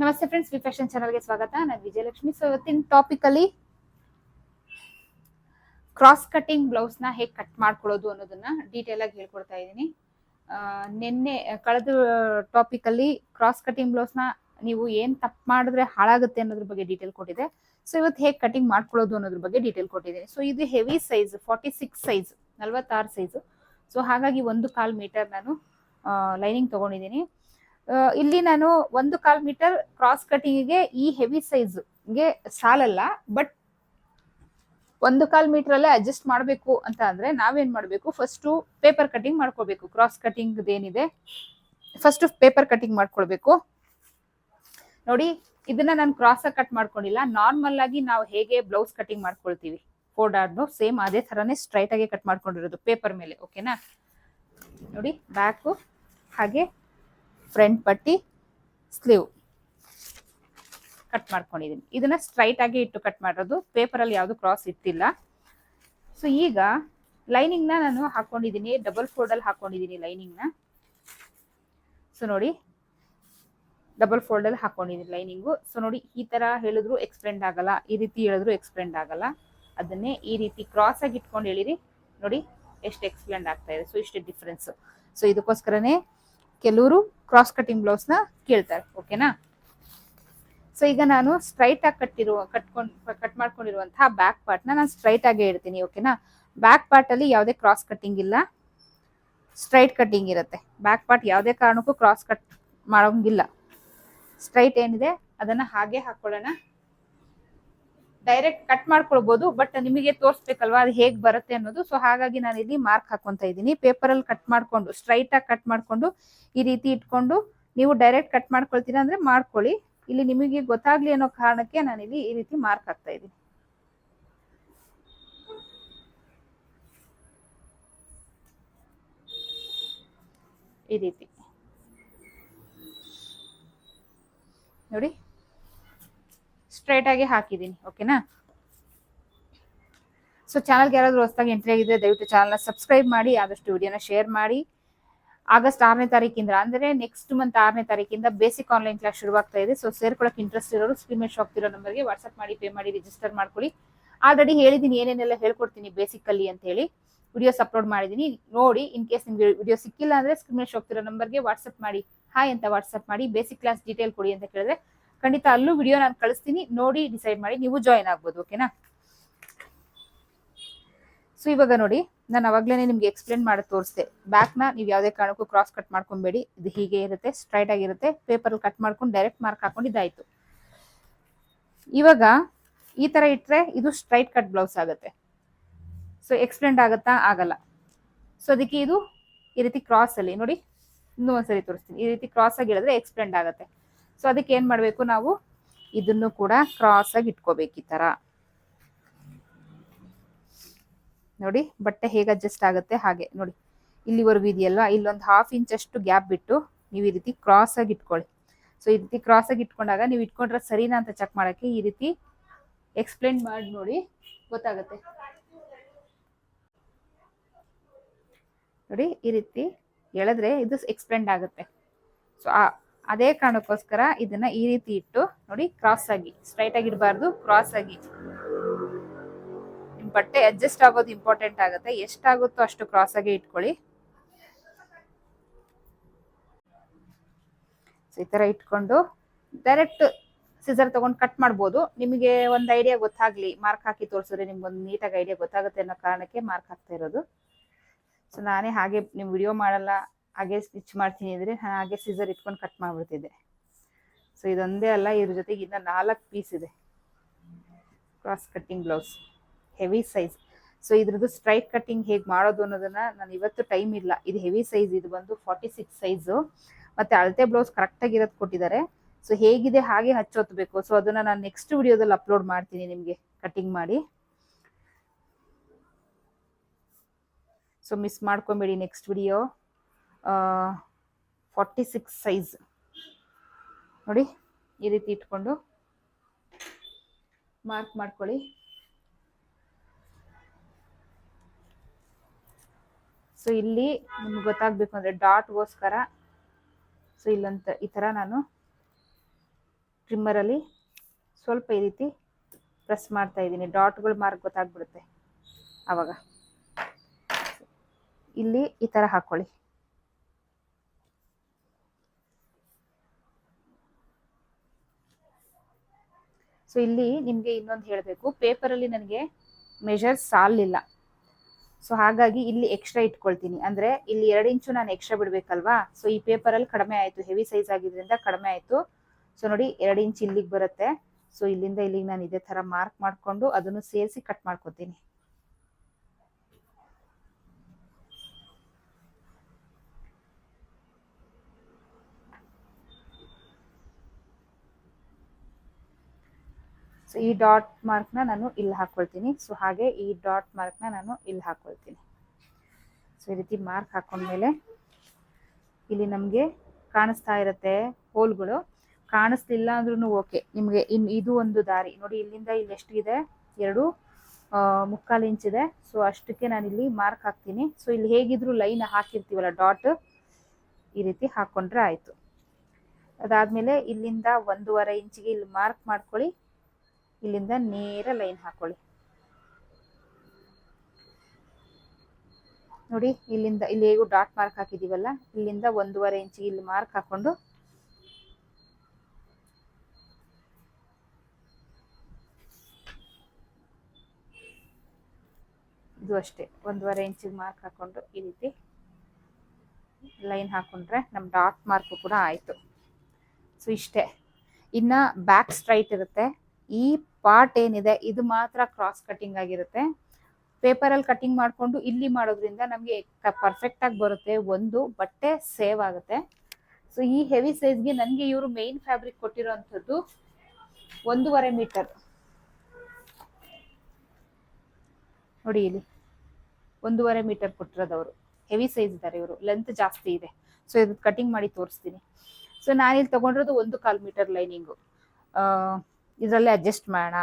ನಮಸ್ತೆ friends V fashion ಚಾನಲ್ಗೆ ಸ್ವಾಗತ. ನಾನು ವಿಜಯಲಕ್ಷ್ಮಿ. ಸೊ ಇವತ್ತಿನ ಟಾಪಿಕ್ ಅಲ್ಲಿ ಕ್ರಾಸ್ ಕಟಿಂಗ್ ಬ್ಲೌಸ್ನ ಹೇಗೆ ಕಟ್ ಮಾಡ್ಕೊಳ್ಳೋದು ಅನ್ನೋದನ್ನ ಡೀಟೇಲ್ ಆಗಿ ಹೇಳ್ಕೊಡ್ತಾ ಇದ್ದೀನಿ. ನಿನ್ನೆ, ಕಳೆದ ಟಾಪಿಕ್ ಅಲ್ಲಿ ಕ್ರಾಸ್ ಕಟಿಂಗ್ ಬ್ಲೌಸ್ನ ನೀವು ಏನ್ ತಪ್ಪು ಮಾಡಿದ್ರೆ ಹಾಳಾಗುತ್ತೆ ಅನ್ನೋದ್ರ ಬಗ್ಗೆ ಡೀಟೇಲ್ ಕೊಟ್ಟಿದೆ ಸೊ ಇವತ್ತು ಹೇಗೆ ಕಟಿಂಗ್ ಮಾಡ್ಕೊಳ್ಳೋದು ಅನ್ನೋದ್ರ ಬಗ್ಗೆ ಡೀಟೇಲ್ ಕೊಟ್ಟಿದ್ದೀನಿ. ಸೊ ಇದು heavy size forty six size ನಲ್ವತ್ತಾರು ಸೈಜು ಸೊ ಹಾಗಾಗಿ ಒಂದು ಕಾಲ್ ಮೀಟರ್ ನಾನು ಲೈನಿಂಗ್ ತಗೊಂಡಿದ್ದೀನಿ. ಇಲ್ಲಿ ನಾನು ಒಂದು ಕಾಲ್ ಮೀಟರ್ ಕ್ರಾಸ್ ಕಟಿಂಗಿಗೆ ಈ ಹೆವಿ ಸೈಜ್ಗೆ ಸಾಲಲ್ಲ ಬಟ್ ಒಂದು ಕಾಲ್ ಮೀಟರ್ ಅಲ್ಲೇ ಅಡ್ಜಸ್ಟ್ ಮಾಡಬೇಕು ಅಂತ ಅಂದ್ರೆ ನಾವೇನ್ ಮಾಡಬೇಕು? ಫಸ್ಟ್ ಪೇಪರ್ ಕಟಿಂಗ್ ಮಾಡ್ಕೋಬೇಕು ಕ್ರಾಸ್ ಕಟಿಂಗ್ ಏನಿದೆ ಫಸ್ಟ್ ಪೇಪರ್ ಕಟಿಂಗ್ ಮಾಡ್ಕೊಳ್ಬೇಕು. ನೋಡಿ, ಇದನ್ನ ನಾನು ಕ್ರಾಸ್ ಆಗಿ ಕಟ್ ಮಾಡ್ಕೊಂಡಿಲ್ಲ. ನಾರ್ಮಲ್ ಆಗಿ ನಾವು ಹೇಗೆ ಬ್ಲೌಸ್ ಕಟಿಂಗ್ ಮಾಡ್ಕೊಳ್ತೀವಿ? ಫೋರ್ ಸೇಮ್ ಅದೇ ಥರನೇ ಸ್ಟ್ರೈಟ್ ಆಗಿ ಕಟ್ ಮಾಡ್ಕೊಂಡಿರೋದು ಪೇಪರ್ ಮೇಲೆ ಓಕೆನಾ ನೋಡಿ ಬ್ಯಾಕು ಹಾಗೆ ಫ್ರಂಟ್ ಪಟ್ಟಿ ಸ್ಲೀವ್. ಕಟ್ ಮಾಡ್ಕೊಂಡಿದ್ದೀನಿ ಇದನ್ನ ಸ್ಟ್ರೈಟ್ ಆಗಿ ಇಟ್ಟು ಕಟ್ ಮಾಡೋದು. ಪೇಪರಲ್ಲಿ ಯಾವುದು ಕ್ರಾಸ್ ಇಟ್ಟಿಲ್ಲ. ಸೊ ಈಗ ಲೈನಿಂಗ್ನ ನಾನು ಹಾಕೊಂಡಿದ್ದೀನಿ ಡಬಲ್ ಫೋಲ್ಡ್ ಅಲ್ಲಿ ಹಾಕೊಂಡಿದ್ದೀನಿ ಲೈನಿಂಗ್ನ. ಸೊ ನೋಡಿ. ಡಬಲ್ ಫೋಲ್ಡ್ ಅಲ್ಲಿ ಹಾಕೊಂಡಿದ್ದೀನಿ ಲೈನಿಂಗು ಸೊ ನೋಡಿ, ಈ ತರ ಹೇಳಿದ್ರು ಎಕ್ಸ್ಪ್ಲೆಂಡ್ ಆಗಲ್ಲ. ಈ ರೀತಿ ಹೇಳಿದ್ರು ಎಕ್ಸ್ಪ್ಲೆಂಡ್ ಆಗಲ್ಲ. ಅದನ್ನೇ ಈ ರೀತಿ ಕ್ರಾಸ್ ಆಗಿ ಇಟ್ಕೊಂಡು ಹೇಳಿರಿ. ನೋಡಿ, ಎಷ್ಟು ಎಕ್ಸ್ಪ್ಲೆಂಡ್ ಆಗ್ತಾ ಇದೆ. ಸೊ ಇಷ್ಟು ಡಿಫ್ರೆನ್ಸ್ ಸೊ ಇದಕ್ಕೋಸ್ಕರನೇ ಕೆಲವರು ಕ್ರಾಸ್ ಕಟಿಂಗ್ ಬ್ಲೌಸ್ನ ಕೇಳ್ತಾರೆ ಓಕೆನಾ ಸೊ ಈಗ ನಾನು ಸ್ಟ್ರೈಟ್ ಆಗಿ ಕಟ್ಟಿರುವ ಕಟ್ಕೊಂಡು ಕಟ್ ಮಾಡ್ಕೊಂಡಿರುವಂತಹ ಬ್ಯಾಕ್ ಪಾರ್ಟ್ನ ನಾನು ಸ್ಟ್ರೈಟ್ ಆಗೇ ಇಡ್ತೀನಿ ಓಕೆನಾ ಬ್ಯಾಕ್ ಪಾರ್ಟ್ ಅಲ್ಲಿ ಯಾವುದೇ ಕ್ರಾಸ್ ಕಟ್ಟಿಂಗ್ ಇಲ್ಲ. ಸ್ಟ್ರೈಟ್ ಕಟ್ಟಿಂಗ್ ಇರುತ್ತೆ. ಬ್ಯಾಕ್ ಪಾರ್ಟ್ ಯಾವುದೇ ಕಾರಣಕ್ಕೂ ಕ್ರಾಸ್ ಕಟ್ ಮಾಡೋಂಗಿಲ್ಲ. ಸ್ಟ್ರೈಟ್ ಏನಿದೆ, ಅದನ್ನ ಹಾಗೆ ಹಾಕೊಳ್ಳೋಣ. ಡೈರೆಕ್ಟ್ ಕಟ್ ಮಾಡ್ಕೊಳ್ಬಹುದು ಬಟ್ ನಿಮಗೆ ತೋರಿಸ್ಬೇಕಲ್ವಾ ಅದು ಹೇಗೆ ಬರುತ್ತೆ ಅನ್ನೋದು. ಸೊ ಹಾಗಾಗಿ ನಾನು ಇಲ್ಲಿ ಮಾರ್ಕ್ ಹಾಕೊಂತ ಇದ್ದೀನಿ. ಪೇಪರಲ್ಲಿ ಕಟ್ ಮಾಡ್ಕೊಂಡು ಸ್ಟ್ರೈಟ್ ಆಗಿ ಕಟ್ ಮಾಡ್ಕೊಂಡು, ಈ ರೀತಿ ಇಟ್ಕೊಂಡು ನೀವು ಡೈರೆಕ್ಟ್ ಕಟ್ ಮಾಡ್ಕೊಳ್ತೀರಾ ಅಂದ್ರೆ ಮಾಡ್ಕೊಳ್ಳಿ. ಇಲ್ಲಿ ನಿಮಗೆ ಗೊತ್ತಾಗ್ಲಿ ಅನ್ನೋ ಕಾರಣಕ್ಕೆ ನಾನು ಇಲ್ಲಿ ಈ ರೀತಿ ಮಾರ್ಕ್ ಹಾಕ್ತಾ ಇದ್ದೀನಿ. ಈ ರೀತಿ. ನೋಡಿ. ಸ್ಟ್ರೈಟ್ ಆಗಿ ಹಾಕಿದ್ದೀನಿ ಓಕೆನಾ ಸೊ ಚಾನಲ್ಗೆ ಯಾರಾದರೂ ಹೊಸದಾಗಿ ಎಂಟ್ರಿ ಆಗಿದ್ರೆ ದಯವಿಟ್ಟು ಚಾನಲ್ನ ಸಬ್ಸ್ಕ್ರೈಬ್ ಮಾಡಿ, ಆದಷ್ಟು ವಿಡಿಯೋನ ಶೇರ್ ಮಾಡಿ. ಆಗಸ್ಟ್ ಆರನೇ ತಾರೀಕಿಂದ, ಅಂದ್ರೆ ನೆಕ್ಸ್ಟ್ ಮಂತ್ ಆರನೇ ತಾರೀಕಿಂದ ಬೇಸಿಕ್ ಆನ್ಲೈನ್ ಕ್ಲಾಸ್ ಶುರುವಾಗ್ತಾ ಇದೆ. ಸೊ ಸೇರ್ಕೊಳ್ಳೋಕೆ ಇಂಟ್ರೆಸ್ಟ್ ಇರೋರು ಸ್ಕ್ರೀನ್ ಮೇಲೆ ಶಾಪ್ ಇರೋ ನಂಬರ್ಗೆ ವಾಟ್ಸ್ಆಪ್ ಮಾಡಿ ಪೇ ಮಾಡಿ ರಿಜಿಸ್ಟರ್ ಮಾಡ್ಕೊಳ್ಳಿ. ಆಲ್ರೆಡಿ ಹೇಳಿದ್ದೀನಿ, ಏನೇನೆಲ್ಲ ಹೇಳ್ಕೊಡ್ತೀನಿ ಬೇಸಿಕ್ ಅಲ್ಲಿ ಅಂತ ಹೇಳಿ. ವಿಡಿಯೋಸ್ ಅಪ್ಲೋಡ್ ಮಾಡಿದ್ದೀನಿ. ನೋಡಿ ಇನ್ ಕೇಸ್ ನಿಮ್ಗೆ ವಿಡಿಯೋ ಸಿಕ್ಕಿಲ್ಲ ಅಂದ್ರೆ ಸ್ಕ್ರೀನ್ ಮೇಲೆ ಶಾಪ್ ಇರೋ ನಂಬರ್ಗೆ ವಾಟ್ಸ್ಆಪ್ ಮಾಡಿ. ಹಾಯ್ ಅಂತ ವಾಟ್ಸಪ್ ಮಾಡಿ ಬೇಸಿಕ್ ಕ್ಲಾಸ್ ಡೀಟೇಲ್ ಕೊಡಿ ಅಂತ ಕೇಳಿದ್ರೆ ಖಂಡಿತ ಅಲ್ಲೂ ವಿಡಿಯೋ ನಾನು ಕಳಿಸ್ತೀನಿ. ನೋಡಿ ಡಿಸೈಡ್ ಮಾಡಿ, ನೀವು ಜಾಯಿನ್ ಆಗ್ಬೋದು ಓಕೆನಾ ಸೊ ಇವಾಗ ನೋಡಿ, ನಾನು ಅವಾಗ್ಲೇ ನಿಮ್ಗೆ ಎಕ್ಸ್ಪ್ಲೇನ್ ಮಾಡಿ ತೋರಿಸ್ದೆ. ಬ್ಯಾಕ್ನ ನೀವು ಯಾವುದೇ ಕಾರಣಕ್ಕೂ ಕ್ರಾಸ್ ಕಟ್ ಮಾಡ್ಕೊಬೇಡಿ. ಇದು ಹೀಗೆ ಇರುತ್ತೆ ಸ್ಟ್ರೈಟ್ ಆಗಿರುತ್ತೆ ಪೇಪರ್ ಕಟ್ ಮಾಡ್ಕೊಂಡು ಡೈರೆಕ್ಟ್ ಮಾರ್ಕ್ ಹಾಕೊಂಡು ಇದಾಯ್ತು ಇವಾಗ, ಈ ತರ ಇಟ್ರೆ ಇದು ಸ್ಟ್ರೈಟ್ ಕಟ್ ಬ್ಲೌಸ್ ಆಗುತ್ತೆ. ಸೊ ಎಕ್ಸ್ಪ್ಲೆಂಡ್ ಆಗುತ್ತಾ? ಆಗಲ್ಲ. ಸೊ ಅದಕ್ಕೆ ಇದು ಈ ರೀತಿ ಕ್ರಾಸ್ ಅಲ್ಲಿ, ನೋಡಿ ಇನ್ನೂ ಒಂದ್ಸರಿ ತೋರಿಸ್ತೀನಿ. ಈ ರೀತಿ ಕ್ರಾಸ್ ಆಗಿ ಹೇಳಿದ್ರೆ ಎಕ್ಸ್ಪ್ಲೆಂಡ್ ಆಗುತ್ತೆ. ಸೊ ಅದಕ್ಕೆ ಏನ್ ಮಾಡಬೇಕು ನಾವು? ಇದನ್ನು ಕೂಡ ಕ್ರಾಸ್ ಆಗಿ ಇಟ್ಕೋಬೇಕು ಈ ತರ. ನೋಡಿ, ಬಟ್ಟೆ ಹೇಗೆ ಅಡ್ಜಸ್ಟ್ ಆಗುತ್ತೆ ಹಾಗೆ. ನೋಡಿ, ಇಲ್ಲಿವರೆಗೂ ಇದೆಯಲ್ವಾ? ಇಲ್ಲೊಂದು ಹಾಫ್ ಇಂಚ್ ಅಷ್ಟು ಗ್ಯಾಪ್ ಬಿಟ್ಟು ನೀವು ಈ ರೀತಿ ಕ್ರಾಸ್ ಆಗಿ ಇಟ್ಕೊಳ್ಳಿ. ಸೊ ಈ ರೀತಿ ಕ್ರಾಸ್ ಆಗಿ ಇಟ್ಕೊಂಡಾಗ ನೀವು ಇಟ್ಕೊಂಡ್ರೆ ಸರಿನಾ ಅಂತ ಚೆಕ್ ಮಾಡೋಕ್ಕೆ ಈ ರೀತಿ ಎಕ್ಸ್ಪ್ಲೇನ್ ಮಾಡಿ ನೋಡಿ, ಗೊತ್ತಾಗುತ್ತೆ. ನೋಡಿ, ಈ ರೀತಿ ಹೇಳಿದ್ರೆ ಇದು ಎಕ್ಸ್ಪ್ಲೆಂಡ್ ಆಗುತ್ತೆ. ಸೊ ಅದೇ ಕಾರಣಕ್ಕೋಸ್ಕರ ಇದನ್ನ ಈ ರೀತಿ ಇಟ್ಟು ನೋಡಿ ಕ್ರಾಸ್ ಆಗಿ ಸ್ಟ್ರೈಟ್ ಆಗಿ ಇಡಬಾರ್ದು ಕ್ರಾಸ್ ಆಗಿ. ನಿಮ್ ಬಟ್ಟೆ ಅಡ್ಜಸ್ಟ್ ಆಗೋದು ಇಂಪಾರ್ಟೆಂಟ್ ಆಗುತ್ತೆ. ಎಷ್ಟಾಗುತ್ತೋ ಅಷ್ಟು ಕ್ರಾಸ್ ಆಗಿ ಇಟ್ಕೊಳ್ಳಿ. ಸೊ ಈ ತರ ಇಟ್ಕೊಂಡು ಡೈರೆಕ್ಟ್ ಸಿಸರ್ ತಗೊಂಡು ಕಟ್ ಮಾಡ್ಬೋದು. ನಿಮಗೆ ಒಂದು ಐಡಿಯಾ ಗೊತ್ತಾಗ್ಲಿ ಮಾರ್ಕ್ ಹಾಕಿ ತೋರಿಸಿದ್ರೆ ನಿಮ್ಗೊಂದು ನೀಟಾಗಿ ಐಡಿಯಾ ಗೊತ್ತಾಗುತ್ತೆ ಅನ್ನೋ ಕಾರಣಕ್ಕೆ ಮಾರ್ಕ್ ಹಾಕ್ತಾ ಇರೋದು. ಸೊ ನಾನೇ ಹಾಗೆ ನಿಮ್ ವಿಡಿಯೋ ಮಾಡಲ್ಲ. ಹಾಗೆ ಸ್ಟಿಚ್ ಮಾಡ್ತೀನಿ ಇದ್ರೆ ಹಾಗೆ ಸೀಸರ್ ಇಟ್ಕೊಂಡು ಕಟ್ ಮಾಡ್ಬಿಡ್ತಿದ್ದೆ. ಸೊ ಇದೊಂದೇ ಅಲ್ಲ ಇದ್ರ ಜೊತೆಗೆ ಇನ್ನ ನಾಲ್ಕು ಪೀಸ್ ಇದೆ. Cross cutting blouse heavy size so ಇದ್ರದ್ದು ಸ್ಟ್ರೈಟ್ ಕಟ್ಟಿಂಗ್ ಹೇಗೆ ಮಾಡೋದು ಅನ್ನೋದನ್ನ ನಾನು ಇವತ್ತು ಟೈಮ್ ಇಲ್ಲ. ಇದು ಹೆವಿ ಸೈಜ್ ಇದು ಬಂದು ಫಾರ್ಟಿ ಸಿಕ್ಸ್ ಸೈಜು ಮತ್ತೆ ಅಳತೆ ಬ್ಲೌಸ್ ಕರೆಕ್ಟಾಗಿ ಇರೋದು ಕೊಟ್ಟಿದ್ದಾರೆ. ಸೊ ಹೇಗಿದೆ, ಹಾಗೆ ಹಚ್ಚೋತ್ಬೇಕು. ಸೊ ಅದನ್ನ ನಾನು ನೆಕ್ಸ್ಟ್ ವಿಡಿಯೋದಲ್ಲಿ ಅಪ್ಲೋಡ್ ಮಾಡ್ತೀನಿ ನಿಮಗೆ ಕಟ್ಟಿಂಗ್ ಮಾಡಿ. So miss ಮಾಡ್ಕೊಬೇಡಿ next video forty six size. ನೋಡಿ, ಈ ರೀತಿ ಇಟ್ಕೊಂಡು ಮಾರ್ಕ್ ಮಾಡ್ಕೊಳ್ಳಿ. ಸೊ ಇಲ್ಲಿ ನಿಮ್ಗೆ ಗೊತ್ತಾಗ್ಬೇಕು ಅಂದ್ರೆ ಡಾಟ್ಗೋಸ್ಕರ ಸೊ ಇಲ್ಲಂತ ಈ ತರ ನಾನು ಟ್ರಿಮ್ಮರಲ್ಲಿ ಸ್ವಲ್ಪ ಈ ರೀತಿ ಪ್ರೆಸ್ ಮಾಡ್ತಾ ಇದ್ದೀನಿ. ಡಾಟ್ಗಳು ಮಾರ್ಕ್ ಗೊತ್ತಾಗ್ಬಿಡುತ್ತೆ ಆವಾಗ ಇಲ್ಲಿ ಈ ಥರ ಹಾಕ್ಕೊಳ್ಳಿ ಸೊ ಇಲ್ಲಿ ನಿಮಗೆ ಇನ್ನೊಂದು ಹೇಳಬೇಕು. ಪೇಪರಲ್ಲಿ ನನಗೆ ಮೆಷರ್ ಸಾಲಿಲ್ಲ. ಸೊ ಹಾಗಾಗಿ ಇಲ್ಲಿ ಎಕ್ಸ್ಟ್ರಾ ಇಟ್ಕೊಳ್ತೀನಿ. ಅಂದರೆ ಇಲ್ಲಿ ಎರಡು ಇಂಚು ನಾನು ಎಕ್ಸ್ಟ್ರಾ ಬಿಡಬೇಕಲ್ವಾ? ಸೊ ಈ ಪೇಪರಲ್ಲಿ ಕಡಿಮೆ ಆಯಿತು. ಹೆವಿ ಸೈಜ್ ಆಗಿದ್ದರಿಂದ ಕಡಿಮೆ ಆಯಿತು. ಸೊ ನೋಡಿ ಎರಡು ಇಂಚ್ ಇಲ್ಲಿಗೆ ಬರುತ್ತೆ. ಸೊ ಇಲ್ಲಿಂದ ಇಲ್ಲಿಗೆ ನಾನು ಇದೇ ಥರ ಮಾರ್ಕ್ ಮಾಡಿಕೊಂಡು ಅದನ್ನು ಸೇರಿಸಿ ಕಟ್ ಮಾಡ್ಕೊತೀನಿ. ಈ ಡಾಟ್ ಮಾರ್ಕ್ನ ನಾನು ಇಲ್ಲಿ ಹಾಕ್ಕೊಳ್ತೀನಿ ಸೊ ಹಾಗೆ ಈ ಡಾಟ್ ಮಾರ್ಕ್ನ ನಾನು ಇಲ್ಲಿ ಹಾಕ್ಕೊಳ್ತೀನಿ ಸೊ ಈ ರೀತಿ ಮಾರ್ಕ್ ಹಾಕೊಂಡ್ಮೇಲೆ ಇಲ್ಲಿ ನಮಗೆ ಕಾಣಿಸ್ತಾ ಇರುತ್ತೆ ಹೋಲ್ಗಳು. ಕಾಣಿಸ್ಲಿಲ್ಲ ಅಂದ್ರೂ ಓಕೆ. ನಿಮಗೆ ಇನ್ ಇದು ಒಂದು ದಾರಿ. ನೋಡಿ, ಇಲ್ಲಿಂದ ಇಲ್ಲಿ ಎಷ್ಟಿದೆ? ಎರಡು ಮುಕ್ಕಾಲು ಇಂಚ್ ಇದೆ. ಸೊ ಅಷ್ಟಕ್ಕೆ ನಾನು ಇಲ್ಲಿ ಮಾರ್ಕ್ ಹಾಕ್ತೀನಿ. ಸೊ ಇಲ್ಲಿ ಹೇಗಿದ್ರು ಲೈನ್ ಹಾಕಿರ್ತೀವಲ್ಲ, ಡಾಟ್ ಈ ರೀತಿ ಹಾಕೊಂಡ್ರೆ ಆಯಿತು. ಅದಾದಮೇಲೆ ಇಲ್ಲಿಂದ ಒಂದೂವರೆ ಇಂಚಿಗೆ ಇಲ್ಲಿ ಮಾರ್ಕ್ ಮಾಡ್ಕೊಳ್ಳಿ. ಇಲ್ಲಿಂದ ನೇರ ಲೈನ್ ಹಾಕೊಳ್ಳಿ. ನೋಡಿ, ಇಲ್ಲಿಂದ, ಇಲ್ಲಿ ಹೇಗೂ ಡಾಟ್ ಮಾರ್ಕ್ ಹಾಕಿದೀವಲ್ಲ, ಇಲ್ಲಿಂದ ಒಂದೂವರೆ ಇಂಚಿಗೆ ಇಲ್ಲಿ ಮಾರ್ಕ್ ಹಾಕೊಂಡು. ಇದು ಅಷ್ಟೇ, ಒಂದೂವರೆ ಇಂಚಿಗೆ ಮಾರ್ಕ್ ಹಾಕೊಂಡು ಈ ರೀತಿ ಲೈನ್ ಹಾಕೊಂಡ್ರೆ ನಮ್ಮ ಡಾಟ್ ಮಾರ್ಕ್ ಕೂಡ ಆಯಿತು. ಸೊ, ಇಷ್ಟೇ. ಇನ್ನು ಬ್ಯಾಕ್ ಸ್ಟ್ರೈಟ್ ಇರುತ್ತೆ. ಈ ಪಾರ್ಟ್ ಏನಿದೆ, ಇದು ಮಾತ್ರ ಕ್ರಾಸ್ ಕಟಿಂಗ್ ಆಗಿರುತ್ತೆ. ಪೇಪರಲ್ಲಿ ಕಟಿಂಗ್ ಮಾಡಿಕೊಂಡು ಇಲ್ಲಿ ಮಾಡೋದ್ರಿಂದ ನಮಗೆ ಪರ್ಫೆಕ್ಟ್ ಆಗಿ ಬರುತ್ತೆ, ಒಂದು ಬಟ್ಟೆ ಸೇವ್ ಆಗುತ್ತೆ. ಸೊ ಈ ಹೆವಿ ಸೈಜ್ಗೆ ನನಗೆ ಇವರು ಮೇನ್ ಫ್ಯಾಬ್ರಿಕ್ ಕೊಟ್ಟಿರೋಂಥದ್ದು ಒಂದೂವರೆ ಮೀಟರ್ ನೋಡಿ ಇಲ್ಲಿ, ಒಂದೂವರೆ ಮೀಟರ್ ಕೊಟ್ಟಿರೋದವರು. ಹೆವಿ ಸೈಜ್ ಇದ್ದಾರೆ ಇವರು ಲೆಂತ್ ಜಾಸ್ತಿ ಇದೆ. ಸೊ ಇದು ಕಟಿಂಗ್ ಮಾಡಿ ತೋರಿಸ್ತೀನಿ. ಸೊ ನಾನಿಲ್ಲಿ ತಗೊಂಡಿರೋದು ಒಂದು ಕಾಲು ಮೀಟರ್ ಲೈನಿಂಗು ಇದರಲ್ಲೇ ಅಡ್ಜಸ್ಟ್ ಮಾಡೋಣ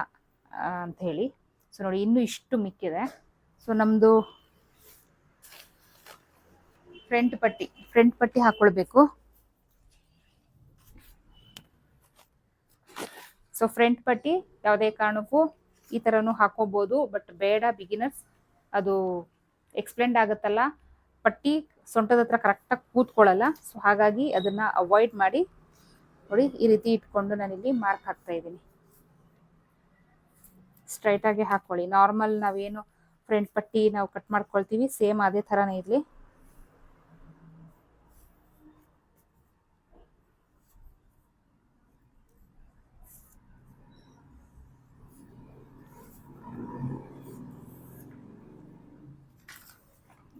ಅಂತ ಹೇಳಿ. ಸೊ ನೋಡಿ, ಇನ್ನೂ ಇಷ್ಟು ಮಿಕ್ಕಿದೆ. ಸೊ ನಮ್ಮದು ಫ್ರಂಟ್ ಪಟ್ಟಿ ಫ್ರಂಟ್ ಪಟ್ಟಿ ಹಾಕ್ಕೊಳ್ಬೇಕು ಸೊ ಫ್ರಂಟ್ ಪಟ್ಟಿ ಯಾವುದೇ ಕಾರಣಕ್ಕೂ ಈ ಥರನೂ ಹಾಕೋಬೋದು ಬಟ್ ಬೇಡ ಬಿಗಿನರ್ಸ್ ಅದು ಎಕ್ಸ್ಪ್ಲೆಂಡ್ ಆಗುತ್ತಲ್ಲ. ಪಟ್ಟಿ ಸೊಂಟದ ಹತ್ರ ಕರೆಕ್ಟಾಗಿ ಕೂತ್ಕೊಳ್ಳಲ್ಲ. ಸೊ ಹಾಗಾಗಿ ಅದನ್ನು ಅವಾಯ್ಡ್ ಮಾಡಿ, ನೋಡಿ, ಈ ರೀತಿ ಇಟ್ಕೊಂಡು ನಾನಿಲ್ಲಿ ಮಾರ್ಕ್ ಹಾಕ್ತಾ ಇದ್ದೀನಿ. ಸ್ಟ್ರೈಟ್ ಆಗಿ ಹಾಕೊಳ್ಳಿ. ನಾರ್ಮಲ್ ನಾವೇನು ಫ್ರಂಟ್ ಪಟ್ಟಿ ನಾವು ಕಟ್ ಮಾಡ್ಕೊಳ್ತೀವಿ ಸೇಮ್ ಅದೇ ಥರನೇ ಇರಲಿ.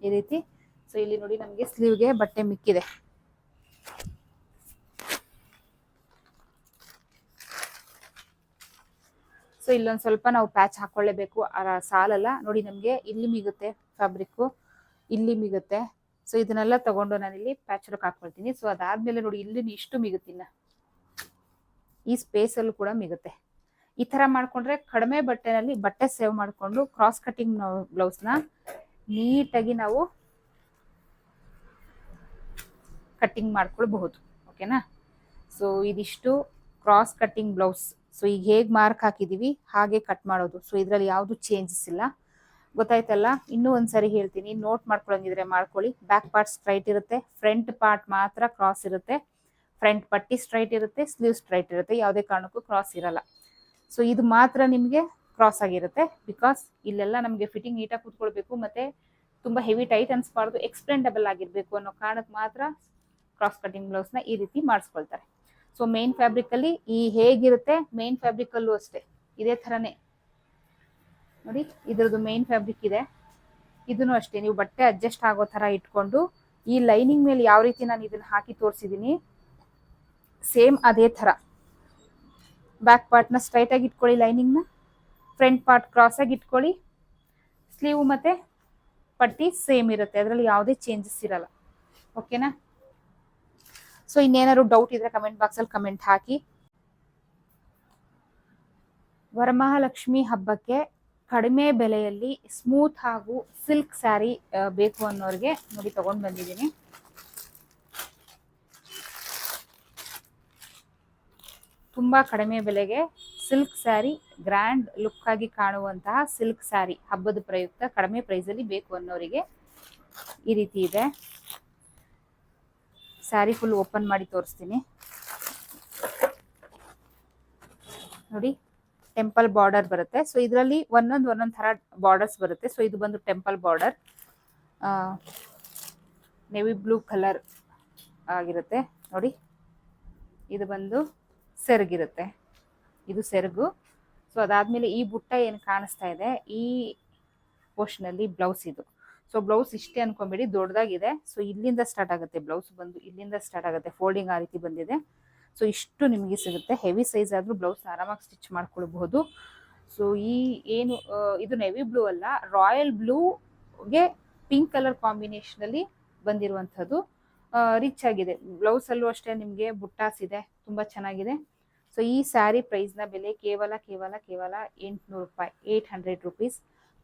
ಈ ರೀತಿ. ಸೊ ಇಲ್ಲಿ ನೋಡಿ ನಮಗೆ ಸ್ಲೀವ್ಗೆ ಬಟ್ಟೆ ಮಿಕ್ಕಿದೆ. ಸೊ ಇಲ್ಲೊಂದು ಸ್ವಲ್ಪ ನಾವು ಪ್ಯಾಚ್ ಹಾಕೊಳ್ಳೇಬೇಕು. ಸಾಲಲ್ಲ, ನೋಡಿ ನಮಗೆ ಇಲ್ಲಿ ಮಿಗುತ್ತೆ ಫ್ಯಾಬ್ರಿಕ್ಕು ಇಲ್ಲಿ ಮಿಗುತ್ತೆ. ಸೊ ಇದನ್ನೆಲ್ಲ ತಗೊಂಡು ಇಲ್ಲಿ ಪ್ಯಾಚ್ ವರ್ಕ್ ಹಾಕೊಳ್ತೀನಿ. ಸೊ ಅದಾದ್ಮೇಲೆ ನೋಡಿ, ಇಲ್ಲಿ ಇಷ್ಟು ಮಿಗುತ್ತಿನ ಈ ಸ್ಪೇಸಲ್ಲೂ ಕೂಡ ಮಿಗುತ್ತೆ. ಈ ತರ ಮಾಡ್ಕೊಂಡ್ರೆ ಕಡಿಮೆ ಬಟ್ಟೆನಲ್ಲಿ, ಬಟ್ಟೆ ಸೇವ್ ಮಾಡಿಕೊಂಡು ಕ್ರಾಸ್ ಕಟ್ಟಿಂಗ್ ಬ್ಲೌಸ್ನ ನೀಟಾಗಿ ನಾವು ಕಟ್ಟಿಂಗ್ ಮಾಡ್ಕೊಳ್ಬಹುದು. ಓಕೆನಾ ಸೊ ಇದಿಷ್ಟು ಕ್ರಾಸ್ ಕಟ್ಟಿಂಗ್ ಬ್ಲೌಸ್ ಸೊ ಈಗ ಹೇಗೆ ಮಾರ್ಕ್ ಹಾಕಿದೀವಿ, ಹಾಗೆ ಕಟ್ ಮಾಡೋದು. ಸೊ ಇದರಲ್ಲಿ ಯಾವುದು ಚೇಂಜಸ್ ಇಲ್ಲ. ಗೊತ್ತಾಯ್ತಲ್ಲ? ಇನ್ನೂ ಒಂದ್ಸರಿ ಹೇಳ್ತೀನಿ. ನೋಟ್ ಮಾಡ್ಕೊಳಂಗಿದ್ರೆ ಮಾಡ್ಕೊಳ್ಳಿ. ಬ್ಯಾಕ್ ಪಾರ್ಟ್ ಸ್ಟ್ರೈಟ್ ಇರುತ್ತೆ. ಫ್ರಂಟ್ ಪಾರ್ಟ್ ಮಾತ್ರ ಕ್ರಾಸ್ ಇರುತ್ತೆ. ಫ್ರಂಟ್ ಪಟ್ಟಿ ಸ್ಟ್ರೈಟ್ ಇರುತ್ತೆ. ಸ್ಲೀವ್ ಸ್ಟ್ರೈಟ್ ಇರುತ್ತೆ. ಯಾವುದೇ ಕಾರಣಕ್ಕೂ ಕ್ರಾಸ್ ಇರಲ್ಲ. ಸೊ ಇದು ಮಾತ್ರ ನಿಮಗೆ ಕ್ರಾಸ್ ಆಗಿರುತ್ತೆ. ಬಿಕಾಸ್ ಇಲ್ಲೆಲ್ಲ ನಮಗೆ ಫಿಟ್ಟಿಂಗ್ ನೀಟಾಗಿ ಕೂತ್ಕೊಳ್ಬೇಕು. ಮತ್ತೆ ತುಂಬ ಹೆವಿ ಟೈಟ್ ಅನ್ಸ್ಬಾರ್ದು. ಎಕ್ಸ್ಪ್ಲೆಂಡಬಲ್ ಆಗಿರಬೇಕು ಅನ್ನೋ ಕಾರಣಕ್ಕೆ ಮಾತ್ರ ಕ್ರಾಸ್ ಕಟಿಂಗ್ ಬ್ಲೌಸ್ನ ಈ ರೀತಿ ಮಾಡಿಸ್ಕೊಳ್ತಾರೆ. ಸೊ ಮೇನ್ ಫ್ಯಾಬ್ರಿಕಲ್ಲಿ ಈ ಹೇಗಿರುತ್ತೆ? ಮೇನ್ ಫ್ಯಾಬ್ರಿಕಲ್ಲೂ ಅಷ್ಟೇ. ಇದೇ ತರನೇ ನೋಡಿ, ಇದ್ರದ್ದು ಮೇನ್ ಫ್ಯಾಬ್ರಿಕ್ ಇದೆ. ಇದನ್ನು ಅಷ್ಟೇ. ನೀವು ಬಟ್ಟೆ ಅಡ್ಜಸ್ಟ್ ಆಗೋ ತರ ಇಟ್ಕೊಂಡು, ಈ ಲೈನಿಂಗ್ ಮೇಲೆ ಯಾವ ರೀತಿ ನಾನು ಇದನ್ನ ಹಾಕಿ ತೋರಿಸಿದೀನಿ ಸೇಮ್ ಅದೇ ತರ ಬ್ಯಾಕ್ ಪಾರ್ಟ್ನ ಸ್ಟ್ರೈಟಾಗಿ ಇಟ್ಕೊಳ್ಳಿ ಲೈನಿಂಗ್ನ ಫ್ರಂಟ್ ಪಾರ್ಟ್ ಕ್ರಾಸ್ ಆಗಿ ಇಟ್ಕೊಳ್ಳಿ. ಸ್ಲೀವ್ ಮತ್ತೆ ಪಟ್ಟಿ ಸೇಮ್ ಇರುತ್ತೆ. ಅದರಲ್ಲಿ ಯಾವುದೇ ಚೇಂಜಸ್ ಇರಲ್ಲ. ಓಕೆನಾ ಸೊ ಇನ್ನೇನಾದ್ರು ಡೌಟ್ ಇದ್ರೆ ಕಮೆಂಟ್ ಬಾಕ್ಸಲ್ಲಿ ಕಮೆಂಟ್ ಹಾಕಿ. ವರಮಹಾಲಕ್ಷ್ಮಿ ಹಬ್ಬಕ್ಕೆ ಕಡಿಮೆ ಬೆಲೆಯಲ್ಲಿ ಸ್ಮೂತ್ ಹಾಗೂ ಸಿಲ್ಕ್ ಸ್ಯಾರಿ ಬೇಕು ಅನ್ನೋರಿಗೆ ನೋಡಿ ತಗೊಂಡು ಬಂದಿದ್ದೀನಿ. ತುಂಬ ಕಡಿಮೆ ಬೆಲೆಗೆ ಸಿಲ್ಕ್ ಸ್ಯಾರಿ ಗ್ರ್ಯಾಂಡ್ ಲುಕ್ ಆಗಿ ಕಾಣುವಂತಹ ಸಿಲ್ಕ್ ಸ್ಯಾರಿ ಹಬ್ಬದ ಪ್ರಯುಕ್ತ ಕಡಿಮೆ ಪ್ರೈಸಲ್ಲಿ ಬೇಕು ಅನ್ನೋರಿಗೆ ಈ ರೀತಿ ಇದೆ. ಸ್ಯಾರಿ ಫುಲ್ ಓಪನ್ ಮಾಡಿ ತೋರಿಸ್ತೀನಿ. ನೋಡಿ, ಟೆಂಪಲ್ ಬಾರ್ಡರ್ ಬರುತ್ತೆ. ಸೊ ಇದರಲ್ಲಿ ಒಂದೊಂದು ಒಂದೊಂದು ಥರ ಬಾರ್ಡರ್ಸ್ ಬರುತ್ತೆ. ಸೊ ಇದು ಬಂದು temple border. Navy blue colour ಆಗಿರುತ್ತೆ. ನೋಡಿ, ಇದು ಬಂದು ಸೆರಗಿರುತ್ತೆ. ಇದು ಸೆರಗು. ಸೊ ಅದಾದಮೇಲೆ ಈ ಬುಟ್ಟ ಏನು ಕಾಣಿಸ್ತಾ ಇದೆ? ಈ ಪೋರ್ಷನಲ್ಲಿ ಬ್ಲೌಸ್ ಇದು. ಸೊ ಬ್ಲೌಸ್ ಇಷ್ಟೇ ಅನ್ಕೊಂಬೇಡಿ, ದೊಡ್ಡದಾಗಿದೆ. ಸೊ ಇಲ್ಲಿಂದ ಸ್ಟಾರ್ಟ್ ಆಗುತ್ತೆ ಬ್ಲೌಸ್ ಬಂದು, ಇಲ್ಲಿಂದ ಸ್ಟಾರ್ಟ್ ಆಗುತ್ತೆ ಫೋಲ್ಡಿಂಗ್ ಆ ರೀತಿ ಬಂದಿದೆ. ಸೊ ಇಷ್ಟು ನಿಮಗೆ ಸಿಗುತ್ತೆ. ಹೆವಿ ಸೈಜ್ ಆದರೂ ಬ್ಲೌಸ್ ಆರಾಮಾಗಿ ಸ್ಟಿಚ್ ಮಾಡ್ಕೊಳ್ಬಹುದು. ಸೊ ಈ ಏನು ಇದು ನೆವಿ ಬ್ಲೂ ಅಲ್ಲ ರಾಯಲ್ ಬ್ಲೂಗೆ ಪಿಂಕ್ ಕಲರ್ ಕಾಂಬಿನೇಷನಲ್ಲಿ ಬಂದಿರುವಂಥದ್ದು. ರಿಚ್ ಆಗಿದೆ. ಬ್ಲೌಸಲ್ಲೂ ಅಷ್ಟೇ ನಿಮಗೆ ಬುಟ್ಟಾಸ್ ಇದೆ, ತುಂಬ ಚೆನ್ನಾಗಿದೆ. ಸೊ ಈ ಸ್ಯಾರಿ ಪ್ರೈಸ್ನ ಬೆಲೆ ಕೇವಲ ಕೇವಲ ಕೇವಲ ಎಂಟುನೂರು ರೂಪಾಯಿ eight hundred rupees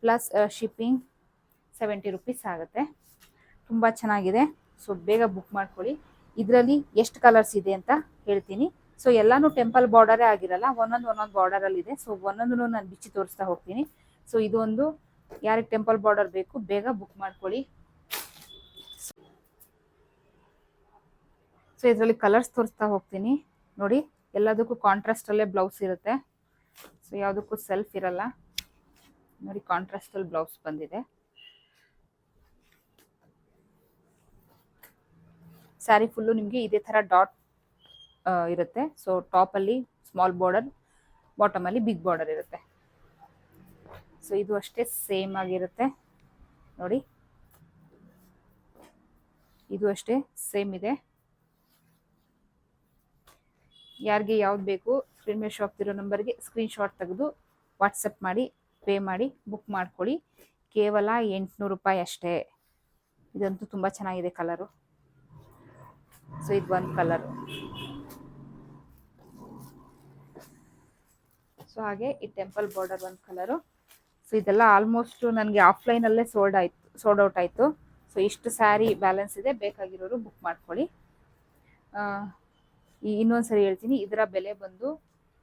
plus shipping seventy rupees ಆಗುತ್ತೆ. ತುಂಬ ಚೆನ್ನಾಗಿದೆ. ಸೊ ಬೇಗ ಬುಕ್ ಮಾಡ್ಕೊಳ್ಳಿ. ಇದರಲ್ಲಿ ಎಷ್ಟು ಕಲರ್ಸ್ ಇದೆ ಅಂತ ಹೇಳ್ತೀನಿ. ಸೊ ಎಲ್ಲಾನು ಟೆಂಪಲ್ ಬಾರ್ಡರೇ ಆಗಿರಲ್ಲ, ಒಂದೊಂದು ಒಂದೊಂದು ಬಾರ್ಡರಲ್ಲಿ ಇದೆ. ಸೊ ಒಂದೊಂದು ನಾನು ಬಿಚ್ಚಿ ತೋರಿಸ್ತಾ ಹೋಗ್ತೀನಿ. ಸೊ ಇದೊಂದು ಯಾರಿಗೆ ಟೆಂಪಲ್ ಬಾರ್ಡರ್ ಬೇಕು, ಬೇಗ ಬುಕ್ ಮಾಡ್ಕೊಳ್ಳಿ. ಸೊ ಇದರಲ್ಲಿ ಕಲರ್ಸ್ ತೋರಿಸ್ತಾ ಹೋಗ್ತೀನಿ. ನೋಡಿ, ಎಲ್ಲದಕ್ಕೂ ಕಾಂಟ್ರಾಸ್ಟಲ್ಲೇ ಬ್ಲೌಸ್ ಇರುತ್ತೆ. ಸೊ ಯಾವುದಕ್ಕೂ ಸೆಲ್ಫ್ ಇರಲ್ಲ. ನೋಡಿ ಕಾಂಟ್ರಾಸ್ಟಲ್ಲಿ ಬ್ಲೌಸ್ ಬಂದಿದೆ. ಸ್ಯಾರಿ ಫುಲ್ಲು ನಿಮಗೆ ಇದೇ ಥರ ಡಾಟ್ ಇರುತ್ತೆ. ಸೊ ಟಾಪಲ್ಲಿ ಸ್ಮಾಲ್ ಬಾರ್ಡರ್ ಬಾಟಮಲ್ಲಿ ಬಿಗ್ ಬಾರ್ಡರ್ ಇರುತ್ತೆ. ಸೊ ಇದು ಅಷ್ಟೇ ಸೇಮ್ ಆಗಿರುತ್ತೆ. ನೋಡಿ. ಇದು ಅಷ್ಟೇ ಸೇಮ್ ಇದೆ. ಯಾರಿಗೆ ಯಾವ್ದು ಬೇಕು ಸ್ಕ್ರೀನ್ ಮೇಲೆ ಶಾಪ್ ಇರೋ ನಂಬರ್ಗೆ ಸ್ಕ್ರೀನ್ ಶಾಟ್ ತೆಗೆದು ವಾಟ್ಸಪ್ ಮಾಡಿ ಪೇ ಮಾಡಿ ಬುಕ್ ಮಾಡ್ಕೊಳ್ಳಿ. ಕೇವಲ ಎಂಟುನೂರು ರೂಪಾಯಿ ಅಷ್ಟೇ. ಇದಂತೂ ತುಂಬ ಚೆನ್ನಾಗಿದೆ ಕಲರು ಸೊ ಇದು ಒಂದು ಕಲರ್ ಸೊ ಹಾಗೆ ಈ ಟೆಂಪಲ್ ಬಾರ್ಡರ್ ಒಂದು ಕಲರು ಸೊ ಇದೆಲ್ಲ ಆಲ್ಮೋಸ್ಟ್ ನನಗೆ ಆಫ್ಲೈನಲ್ಲೇ ಸೋಲ್ಡ್ ಆಯಿತು ಸೋಲ್ಡ್ ಔಟ್ ಆಯಿತು. ಸೊ ಇಷ್ಟು ಸ್ಯಾರಿ ಬ್ಯಾಲೆನ್ಸ್ ಇದೆ, ಬೇಕಾಗಿರೋರು ಬುಕ್ ಮಾಡ್ಕೊಳ್ಳಿ. ಈ ಇನ್ನೊಂದು ಸರಿ ಹೇಳ್ತೀನಿ, ಇದರ ಬೆಲೆ ಬಂದು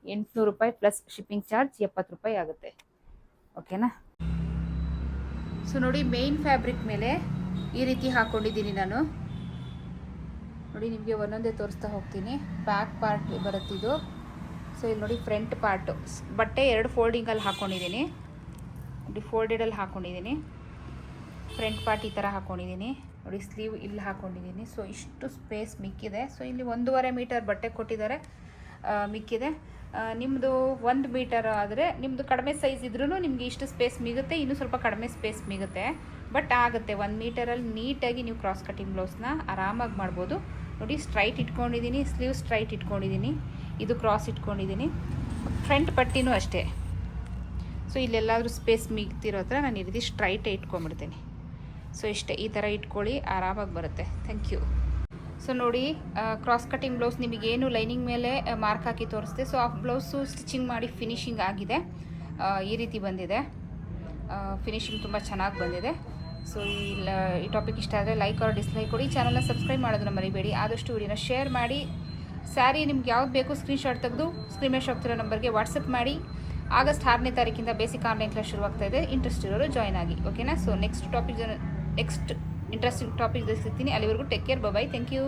ಎಂಟುನೂರು ರೂಪಾಯಿ ಪ್ಲಸ್ ಶಿಪ್ಪಿಂಗ್ ಚಾರ್ಜ್ ಎಪ್ಪತ್ತು ರೂಪಾಯಿ ಆಗುತ್ತೆ. ಓಕೆನಾ ಸೊ ನೋಡಿ ಮೇನ್ ಫ್ಯಾಬ್ರಿಕ್ ಮೇಲೆ ಈ ರೀತಿ ಹಾಕ್ಕೊಂಡಿದ್ದೀನಿ ನಾನು. ನೋಡಿ ನಿಮಗೆ ಒಂದೊಂದೇ ತೋರಿಸ್ತಾ ಹೋಗ್ತೀನಿ. ಬ್ಯಾಕ್ ಪಾರ್ಟ್ ಬರುತ್ತಿದ್ದು ಸೊ ಇಲ್ಲಿ ನೋಡಿ ಫ್ರಂಟ್ ಪಾರ್ಟು ಬಟ್ಟೆ ಎರಡು ಫೋಲ್ಡಿಂಗಲ್ಲಿ ಹಾಕ್ಕೊಂಡಿದ್ದೀನಿ ನೋಡಿ ಫೋಲ್ಡೆಡಲ್ಲಿ ಹಾಕ್ಕೊಂಡಿದ್ದೀನಿ ಫ್ರಂಟ್ ಪಾರ್ಟ್ ಈ ಥರ ಹಾಕ್ಕೊಂಡಿದ್ದೀನಿ ನೋಡಿ ಸ್ಲೀವ್ ಇಲ್ಲಿ ಹಾಕ್ಕೊಂಡಿದ್ದೀನಿ ಸೊ ಇಷ್ಟು ಸ್ಪೇಸ್ ಮಿಕ್ಕಿದೆ. ಸೊ ಇಲ್ಲಿ ಒಂದೂವರೆ ಮೀಟರ್ ಬಟ್ಟೆ ಕೊಟ್ಟಿದ್ದಾರೆ. ಮಿಕ್ಕಿದೆ. ನಿಮ್ಮದು ಒಂದು ಮೀಟರ್ ಆದರೆ ನಿಮ್ಮದು ಕಡಿಮೆ ಸೈಜ್ ಇದ್ರೂ ನಿಮಗೆ ಇಷ್ಟು ಸ್ಪೇಸ್ ಮಿಗುತ್ತೆ, ಇನ್ನೂ ಸ್ವಲ್ಪ ಕಡಿಮೆ ಸ್ಪೇಸ್ ಮಿಗುತ್ತೆ. ಬಟ್ ಆಗುತ್ತೆ. ಒಂದು ಮೀಟರಲ್ಲಿ ನೀಟಾಗಿ ನೀವು ಕ್ರಾಸ್ ಕಟಿಂಗ್ ಬ್ಲೌಸ್ನ ಆರಾಮಾಗಿ ಮಾಡ್ಬೋದು. ನೋಡಿ ಸ್ಟ್ರೈಟ್ ಇಟ್ಕೊಂಡಿದ್ದೀನಿ ಸ್ಲೀವ್ ಸ್ಟ್ರೈಟ್ ಇಟ್ಕೊಂಡಿದ್ದೀನಿ ಇದು ಕ್ರಾಸ್ ಇಟ್ಕೊಂಡಿದ್ದೀನಿ ಫ್ರಂಟ್ ಪಟ್ಟಿನೂ ಅಷ್ಟೇ. ಸೊ ಇಲ್ಲೆಲ್ಲಾದರೂ ಸ್ಪೇಸ್ ಮಿಗ್ತಿರೋ ಹತ್ರ ನಾನು ಈ ಸ್ಟ್ರೈಟೇ ಇಟ್ಕೊಂಡ್ಬಿಡ್ತೀನಿ. ಸೊ ಇಷ್ಟೇ, ಈ ಥರ ಇಟ್ಕೊಳ್ಳಿ, ಆರಾಮಾಗಿ ಬರುತ್ತೆ. ಥ್ಯಾಂಕ್ ಯು ಸೊ ನೋಡಿ ಕ್ರಾಸ್ ಕಟ್ಟಿಂಗ್ ಬ್ಲೌಸ್ ನಿಮಗೇನು ಲೈನಿಂಗ್ ಮೇಲೆ ಮಾರ್ಕ್ ಹಾಕಿ ತೋರಿಸ್ದೆ. ಸೊ ಆ ಬ್ಲೌಸು ಸ್ಟಿಚಿಂಗ್ ಮಾಡಿ ಫಿನಿಶಿಂಗ್ ಆಗಿದೆ. ಈ ರೀತಿ ಬಂದಿದೆ. ಫಿನಿಶಿಂಗ್ ತುಂಬ ಚೆನ್ನಾಗಿ ಬಂದಿದೆ. ಸೊ ಈ ಈ ಟಾಪಿಕ್ ಇಷ್ಟ ಆದರೆ ಲೈಕ್ ಆರ್ ಡಿಸ್ಲೈಕ್ ಕೊಡಿ. ಚಾನಲ್ನ ಸಬ್ಸ್ಕ್ರೈಬ್ ಮಾಡೋದನ್ನ ಮರಿಬೇಡಿ. ಆದಷ್ಟು ವಿಡಿಯೋನ ಶೇರ್ ಮಾಡಿ. ಸ್ಯಾರಿ ನಿಮ್ಗೆ ಯಾವ್ದು ಬೇಕು ಸ್ಕ್ರೀನ್ಶಾಟ್ ತೆಗೆದು ಸ್ಕ್ರೀನ್ ಶಾಪ್ತಿರೋ ನಂಬರ್ಗೆ ವಾಟ್ಸಪ್ ಮಾಡಿ. ಆಗಸ್ಟ್ ಆರನೇ ತಾರೀಕಿಂದ ಬೇಸಿಕ್ ಆನ್ಲೈನ್ ಕ್ಲಾಸ್ ಶುರುವಾಗ್ತಾ ಇದೆ. ಇಂಟ್ರೆಸ್ಟ್ ಇರೋರು ಜಾಯ್ನ್ ಆಗಿ. ಓಕೆನಾ so next topic next interesting topic ಸಿಗ್ತೀನಿ. ಅಲ್ಲಿವರೆಗೂ take care bye thank you